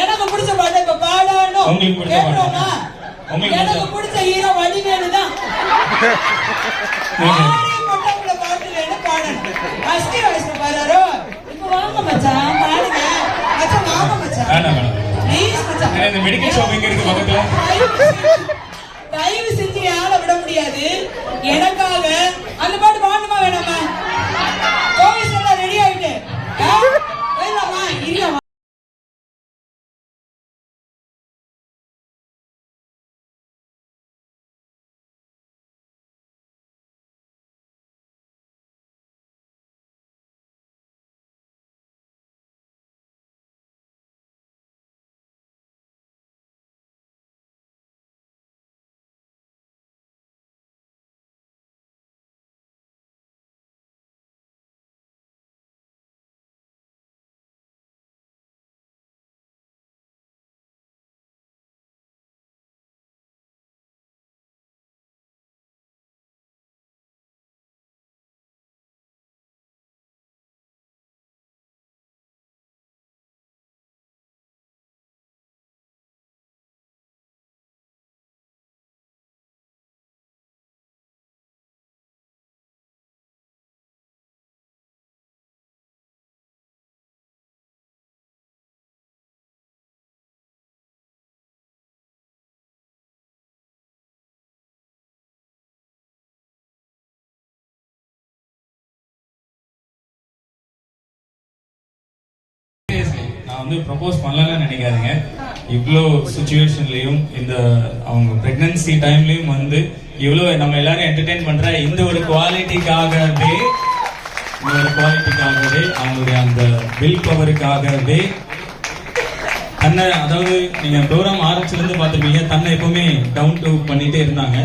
எனக்கு பிடிச்ச பாட்டை இப்ப பாடணும். எனக்கு பிடிச்ச- ஹீரோ வடிவேலுதான். ஆடி மட்டம்ல பாட்டு வேணும் பாடணும். first வயசுல பாடுறாரோ? இப்ப வாங்க மச்சான், பாடுங்க. மச்சான், வாங்க மச்சான். வேணாம் வேணாம் Please மச்சான். ஏன்னா இந்த மெடிக்கல் ஷாப் எங்க இருக்கு பக்கத்துல தயவு செஞ்சு- தயவு செஞ்சு யாரை விட முடியாது எனக்காக அந்த பாட்டு பாடணுமா வேணாமா நான் வந்து ப்ரப்போஸ் பண்ணலன்னு நினைக்காதீங்க. இவ்வளோ சுச்சுவேஷன்லேயும் இந்த அவங்க ப்ரெக்னன்சி டைம்லையும் வந்து இவ்வளோ நம்ம எல்லாரும் என்டர்டெயின் பண்ணுற இந்த ஒரு குவாலிட்டிக்காகவே இந்த ஒரு குவாலிட்டிக்காகவே அவங்களுடைய அந்த வில் பவருக்காகவே தன்னை அதாவது நீங்கள் ப்ரோக்ராம் ஆரம்பிச்சிலேருந்து பார்த்துருப்பீங்க தன்னை எப்பவுமே டவுன் டு பண்ணிகிட்டே இருந்தாங்க.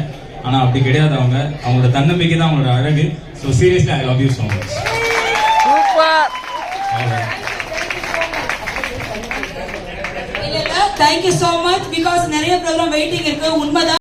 ஆனால் அப்படி கிடையாது அவங்க. அவங்களோட தன்னம்பிக்கை தான் அவங்களோட அழகு. So seriously I love you so much thank you so much because நிறைய ப்ரோக்ராம் வெயிட்டிங் இருக்கு. உண்மைதான்.